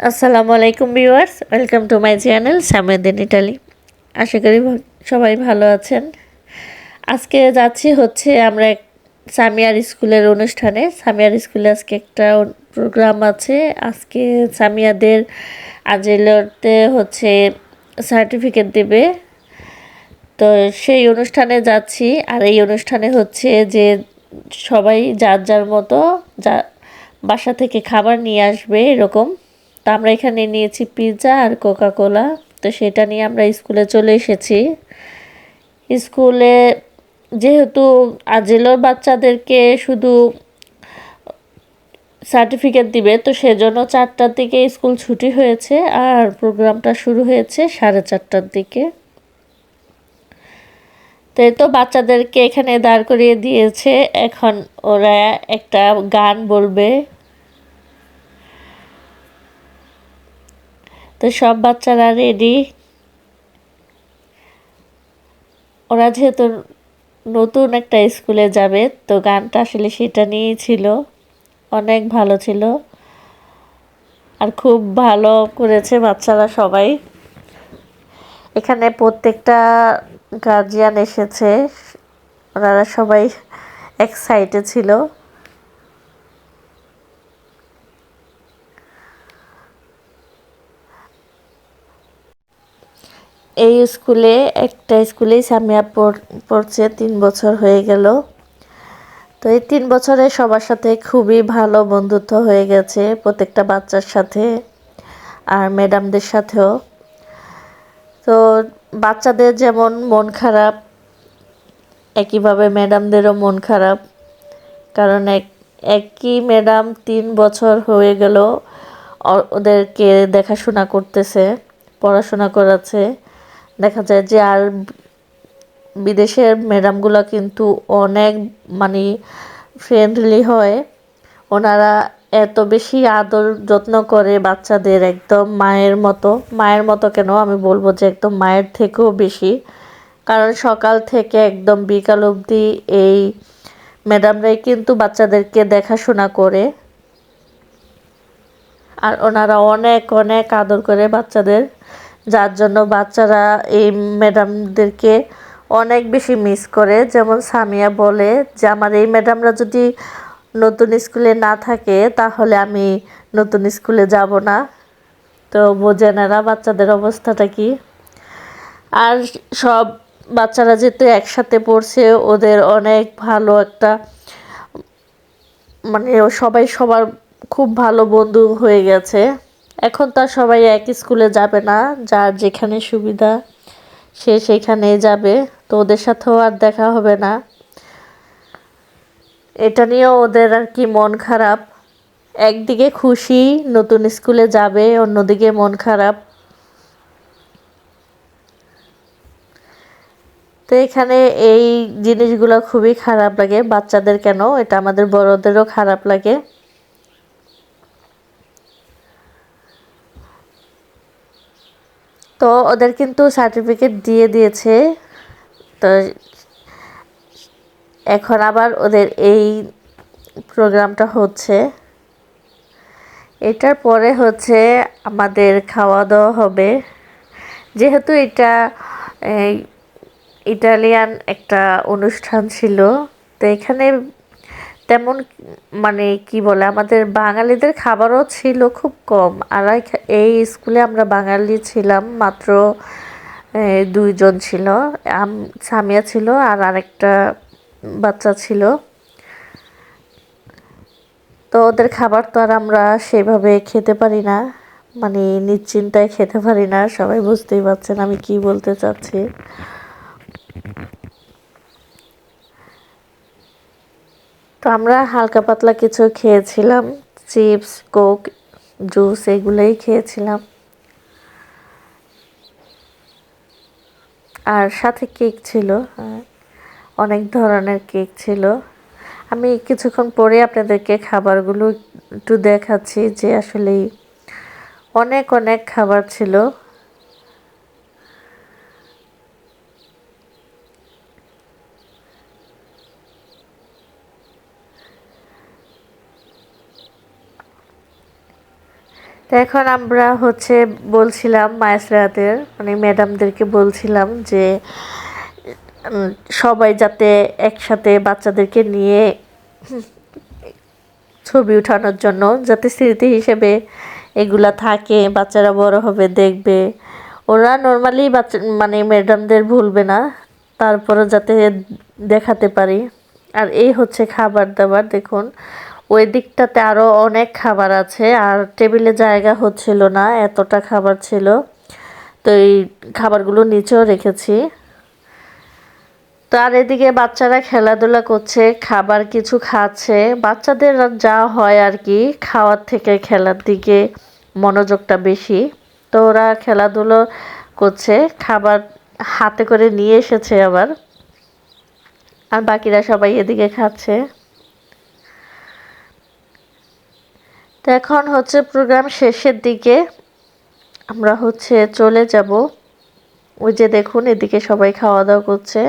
আসসালামু আলাইকুম viewers, welcome to my channel সামেদিন Italy. আশা করি সবাই ভালো আছেন। আজকে যাচ্ছি হচ্ছে আমরা সামিয়ার স্কুলের অনুষ্ঠানে। সামিয়ার স্কুলে আজকে একটা প্রোগ্রাম আছে। আজকে সামিয়াদের আজেলতে হচ্ছে সার্টিফিকেট দেবে। তো সেই অনুষ্ঠানে যাচ্ছি। আর এই অনুষ্ঠানে হচ্ছে যে সবাই যার যার মতো যা বাসা থেকে খাবার নিয়ে আসবে এরকম। তো আমরা এখানে নিয়েছি পিৎজা আর কোকা কোলা তো সেটা নিয়ে আমরা স্কুলে চলে এসেছি। স্কুলে যেহেতু আজিলোর বাচ্চাদেরকে শুধু সার্টিফিকেট দিবে, তো সেজন্য চারটার দিকে স্কুল ছুটি হয়েছে আর প্রোগ্রামটা শুরু হয়েছে সাড়ে চারটার দিকে। তো তো বাচ্চাদেরকে এখানে দাঁড় করিয়ে দিয়েছে। এখন ওরা একটা গান বলবে। তো সব বাচ্চারা রেডি ওরা যেহেতু নতুন একটা স্কুলে যাবে, তো গানটা আসলে সেটা নিয়েই ছিল। অনেক ভালো ছিল। আর খুব ভালো করেছে বাচ্চারা সবাই। এখানে প্রত্যেকটা গার্জিয়ান এসেছে। ওনারা সবাই এক সাইডে ছিল। এই স্কুলে, একটা স্কুলেই সামিয়া পড়- পড়ছে, তিন বছর হয়ে গেল। তো এই তিন বছরে সবার সাথে খুবই ভালো বন্ধুত্ব হয়ে গেছে, প্রত্যেকটা বাচ্চার সাথে আর ম্যাডামদের সাথেও। তো বাচ্চাদের যেমন মন খারাপ, একইভাবে ম্যাডামদেরও মন খারাপ, কারণ এক, একই ম্যাডাম তিন বছর হয়ে গেল ওদেরকে দেখাশোনা করতেছে, পড়াশোনা করাচ্ছে। দেখা যায় যে আর বিদেশের ম্যাডামগুলো কিন্তু অনেক মানে ফ্রেন্ডলি হয়। ওনারা এত বেশি আদর যত্ন করে বাচ্চাদের একদম মায়ের মতো। মায়ের মতো কেন? আমি বলব যে একদম মায়ের থেকেও বেশি। কারণ সকাল থেকে একদম বিকাল অবধি এই ম্যাডামরাই কিন্তু বাচ্চাদেরকে দেখাশোনা করে। আর ওনারা অনেক অনেক আদর করে বাচ্চাদের। যার জন্য বাচ্চারা এই ম্যাডামদেরকে অনেক বেশি মিস করে। যেমন সামিয়া বলে যে, আমার এই ম্যাডামরা যদি নতুন স্কুলে না থাকে, তাহলে আমি নতুন স্কুলে যাব না। তো বোঝেন এরা বাচ্চাদের অবস্থাটা কি। আর সব বাচ্চারা যেহেতু একসাথে পড়ছে, ওদের অনেক ভালো একটা মানে সবাই সবার খুব ভালো বন্ধু হয়ে গেছে। এখন তো সবাই এক স্কুলে যাবে না, যার যেখানে সুবিধা সে সেখানে যাবে, তো ওদের সাথেও আর দেখা হবে না। এটা নিয়েও ওদের আর কি মন খারাপ। একদিকে খুশি নতুন স্কুলে যাবে, অন্যদিকে মন খারাপ। তো এখানে এই জিনিসগুলো খুবই খারাপ লাগে, বাচ্চাদের কেন? এটা আমাদের বড়দেরও খারাপ লাগে। তো ওদের কিন্তু সার্টিফিকেট দিয়ে দিয়েছে। তো এখন আবার ওদের এই প্রোগ্রামটা হচ্ছে। এটার পরে হচ্ছে আমাদের খাওয়া দাওয়া হবে। যেহেতু এটা ইটালিয়ান একটা অনুষ্ঠান ছিল, তো এখানে তেমন মানে কি বলে, আমাদের বাঙালিদের খাবারও ছিল খুব কম। আর এই- স্কুলে আমরা বাঙালি ছিলাম মাত্র দুইজন ছিল। সামিয়া ছিল আর আরেকটা বাচ্চা ছিল। তো ওদের খাবার তো আর আমরা সেভাবে খেতে পারি না মানে নিশ্চিন্তায় খেতে পারি না, সবাই বুঝতেই পারছেন আমি কি বলতে চাচ্ছি। তো আমরা হালকা পাতলা কিছু খেয়েছিলাম চিপস কোক জুস এগুলোই খেয়েছিলাম। আর সাথে কেক ছিল হ্যাঁ, অনেক ধরনের কেক ছিল। আমি কিছুক্ষণ পরে আপনাদেরকে খাবারগুলো একটু দেখাচ্ছি যে আসলে অনেক অনেক খাবার ছিল। তো এখন আমরা হচ্ছে বলছিলাম মায়াসরাদের মানে ম্যাডামদেরকে বলছিলাম যে সবাই যাতে একসাথে বাচ্চাদেরকে নিয়ে ছবি উঠানোর জন্য, যাতে স্মৃতি হিসেবে এগুলা থাকে, বাচ্চারা বড় হবে, দেখবে। ওরা নর্মালি বাচ্চা মানে ম্যাডামদের ভুলবে না তারপরে যাতে দেখাতে পারি। আর এই হচ্ছে খাবার দাবার, দেখুন। ওই দিকটাতে আরও অনেক খাবার আছে, আর টেবিলে জায়গা হচ্ছিল না, এতটা খাবার ছিল। তো এই খাবারগুলো নিচেও রেখেছি। তো আর এদিকে বাচ্চারা খেলাধুলা করছে, খাবার কিছু খাচ্ছে। বাচ্চাদের যা হয় আর কি, খাওয়ার থেকে খেলার দিকে মনোযোগটা বেশি। তো ওরা খেলাধুলো করছে, খাবার হাতে করে নিয়ে এসেছে আবার। আর বাকিরা সবাই এদিকে খাচ্ছে। তো এখন হচ্ছে প্রোগ্রাম শেষের দিকে। আমরা হচ্ছে চলে যাব। ওই যে দেখুন, এদিকে সবাই খাওয়া দাওয়া করছে।